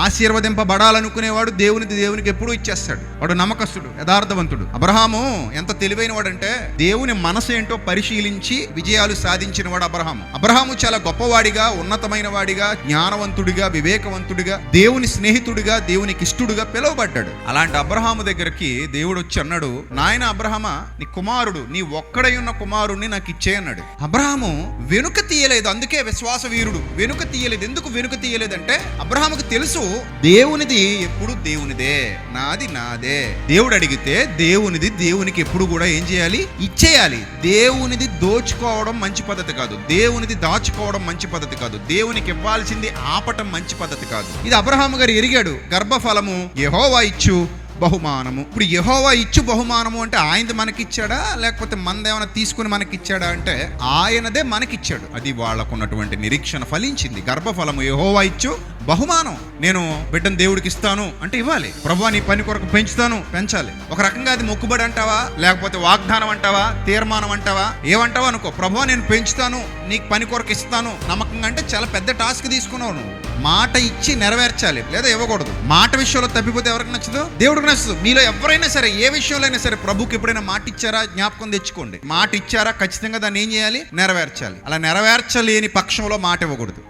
ఆశీర్వదింపబడాలనుకునేవాడు దేవునిది దేవునికి ఎప్పుడూ ఇచ్చేస్తాడు. వాడు నమ్మకస్తుడు యథార్థవంతుడు. అబ్రహాము ఎంత తెలివైన వాడంటే దేవుని మనసు ఏంటో పరిశీలించి విజయాలు సాధించిన వాడు అబ్రహాము. అబ్రహాము చాలా గొప్పవాడిగా ఉన్నతమైన వాడిగా జ్ఞానవంతుడిగా వివేకవంతుడిగా దేవుని స్నేహితుడిగా దేవునికి ఇష్టడుగా పిలువబడ్డాడు. అలాంటి అబ్రహాము దగ్గరికి దేవుడు వచ్చి అన్నాడు నాయన అబ్రహమా నీ కుమారుడు నీ ఒక్కడై ఉన్న కుమారుడిని నాకు ఇచ్చే అన్నాడు. అబ్రహాము వెనుక తీయలేదు అందుకే విశ్వాస వీరుడు వెనుక తీయలేదు. ఎందుకు వెనుక తీయలేదంటే అబ్రహాముకు తెలుసు దేవునిది ఎప్పుడు దేవునిదే? నాది నాదే. దేవుడు అడిగితే దేవునిది దేవునికి ఎప్పుడు కూడా ఏం చేయాలి? ఇచ్చేయాలి. దేవునిది దోచుకోవడం మంచి పద్ధతి కాదు. దేవునిది దాచుకోవడం మంచి పద్ధతి కాదు. దేవునికి ఇవ్వాల్సింది ఆపటం మంచి పద్ధతి కాదు. ఇది అబ్రహాం గారు ఎరిగాడు. గర్భఫలము యహోవా ఇచ్చు. బహుమానము. ఇప్పుడు యహోవా ఇచ్చు బహుమానము అంటే ఆయనది మనకిచ్చాడా? లేకపోతే మనదేమైనా తీసుకుని మనకిచ్చాడా అంటే ఆయనదే మనకిచ్చాడు. అది వాళ్ళకున్నటువంటి నిరీక్షణ ఫలించింది. గర్భఫలము యహోవా ఇచ్చు బహుమానం. నేను బిడ్డను దేవుడికి ఇస్తాను అంటే ఇవ్వాలి. ప్రభు నీ పని కొరకు పెంచుతాను పెంచాలి. ఒక రకంగా అది మొక్కుబడి అంటావా? లేకపోతే వాగ్దానం అంటావా? తీర్మానం అంటావా? ఏమంటావా అనుకో. ప్రభు నేను పెంచుతాను నీకు పని కొరకు ఇస్తాను. నమ్మకంగా అంటే చాలా పెద్ద టాస్క్ తీసుకున్నావు నువ్వు. మాట ఇచ్చి నెరవేర్చాలి. లేదా ఇవ్వకూడదు. మాట విషయంలో తప్పిపోతే ఎవరికి నచ్చదు? దేవుడికి నచ్చదు మీలో ఎవరైనా సరే ఏ విషయంలో అయినా సరే ప్రభుకి ఎప్పుడైనా మాట ఇచ్చారా జ్ఞాపకం తెచ్చుకోండి. మాట ఇచ్చారా ఖచ్చితంగా దాన్ని ఏం చేయాలి? నెరవేర్చాలి. అలా నెరవేర్చలేని పక్షంలో మాట ఇవ్వకూడదు